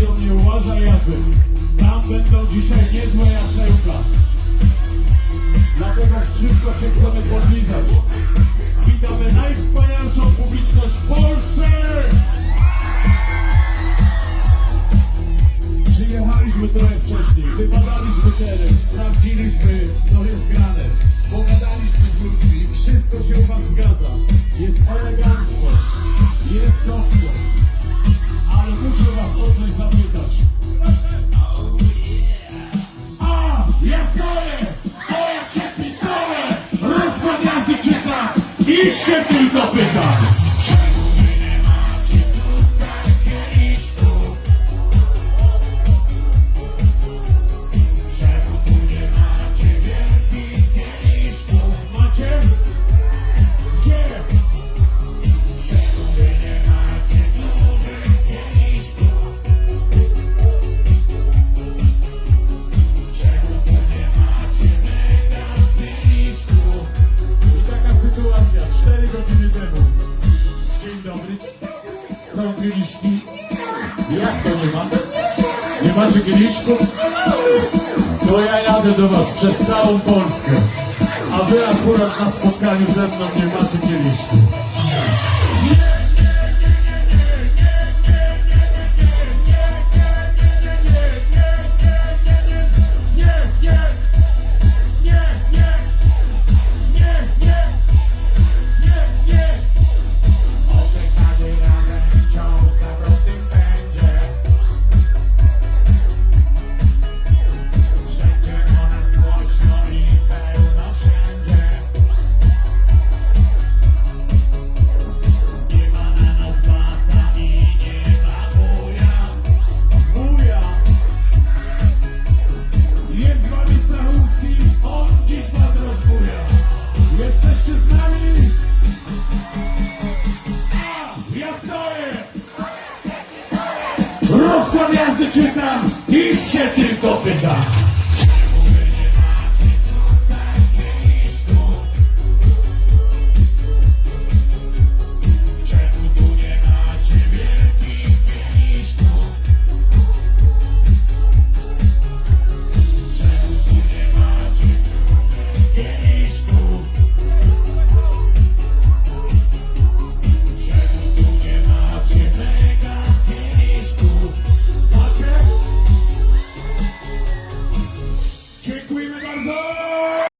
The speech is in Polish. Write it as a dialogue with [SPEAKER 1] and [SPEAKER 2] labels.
[SPEAKER 1] Mówią nie uważaj jazdy. Tam będą dzisiaj niezłe jasełka. Dlatego szybko się chcemy podlizać. Witamy najwspanialszą publiczność w Polsce! Przyjechaliśmy trochę wcześniej, wybadaliśmy teren, sprawdziliśmy, co jest grane. Iście tylko pyta! Kieliszki? Jak to nie ma? Nie macie kieliszków? To ja jadę do was przez całą Polskę. A wy akurat na spotkaniu ze mną nie macie kieliszku. Z nami? Ja stoję! Rozkład jazdy czytam, iż się tylko pyta.